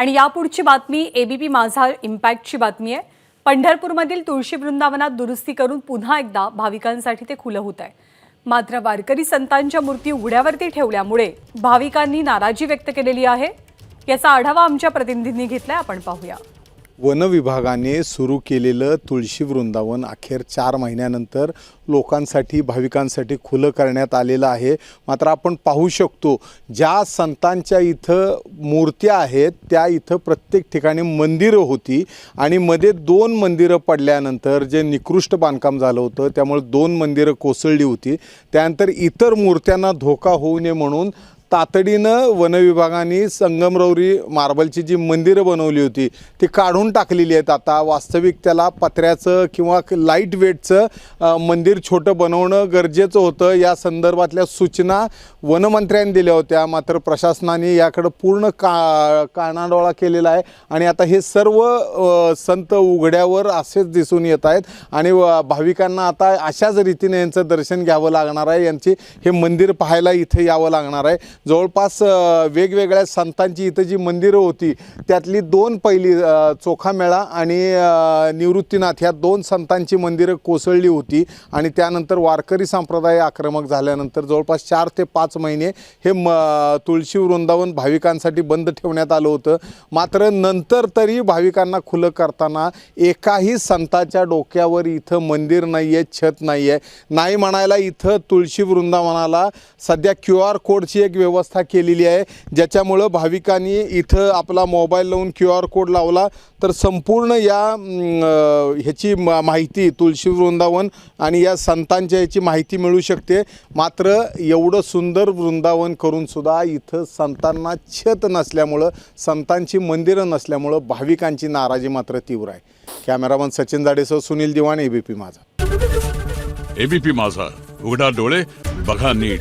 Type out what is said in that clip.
आणि यापुढची बातमी एबीपी माझा इम्पॅक्टची बातमी आहे. पंढरपूरमधील तुळशी वृंदावनात दुरुस्ती करून पुन्हा एकदा भाविकांसाठी ते खुलं होत आहे. मात्र वारकरी संतांच्या मूर्ती उघड्यावरती ठेवल्यामुळे भाविकांनी नाराजी व्यक्त केलेली आहे. याचा आढावा आमच्या प्रतिनिधींनी घेतलाय. आपण पाहूया. वन विभागाने सुरू केलेलं तुळशी वृंदावन अखेर चार महिन्यानंतर लोकांसाठी भाविकांसाठी खुलं करण्यात आलेलं आहे. मात्र आपण पाहू शकतो ज्या संतांच्या इथं मूर्त्या आहेत त्या इथं प्रत्येक ठिकाणी मंदिरं होती आणि मध्ये दोन मंदिरं पडल्यानंतर जे निकृष्ट बांधकाम झालं होतं त्यामुळे दोन मंदिरं कोसळली होती. त्यानंतर इतर मूर्त्यांना धोका होऊ नये म्हणून तातडीनं वनविभागाने संगमरवरी मार्बलची जी मंदिरं बनवली होती ती काढून टाकलेली आहेत. आता वास्तविक त्याला पत्र्याचं किंवा लाइट वेटचं मंदिर छोटं बनवणं गरजेचं होतं. या संदर्भातल्या सूचना वनमंत्र्यांनी दिल्या होत्या. मात्र प्रशासनाने याकडं पूर्ण का कानाडोळा केलेला आहे. आणि आता हे सर्व संत उघड्यावर असेच दिसून येत आहेत. आणि व- भाविकांना आता अशाच रीतीने यांचं दर्शन घ्यावं लागणार आहे. यांची हे मंदिर पाहायला इथं यावं लागणार आहे. जवळपास वेगवेगळ्या संतांची इथं जी मंदिरं होती त्यातली दोन पहिली चोखामेळा आणि निवृत्तीनाथ ह्या दोन संतांची मंदिरं कोसळली होती आणि त्यानंतर वारकरी संप्रदाय आक्रमक झाल्यानंतर जवळपास चार ते पाच महिने हे म तुळशी वृंदावन भाविकांसाठी बंद ठेवण्यात आलं होतं. मात्र नंतर तरी भाविकांना खुलं करताना एकाही संताच्या डोक्यावर इथं मंदिर नाही आहे छत नाही आहे नाही म्हणायला इथं तुळशी वृंदावनाला सध्या क्यू आर कोडची एक व्यवस्था व्यवस्था केलेली आहे. ज्याच्यामुळं भाविकांनी इथं आपला मोबाईल लावून क्यू आर कोड लावला तर संपूर्ण या ह्याची मा- माहिती तुळशी वृंदावन आणि या संतांच्या ह्याची माहिती मिळू शकते. मात्र एवढं सुंदर वृंदावन करून सुद्धा इथं संतांना छत नसल्यामुळं संतांची मंदिरं नसल्यामुळं भाविकांची नाराजी मात्र तीव्र आहे. कॅमेरामन सचिन जाडेसह सुनील दिवाण एबीपी माझा. एबीपी माझा. उघडा डोळे बघा नीट.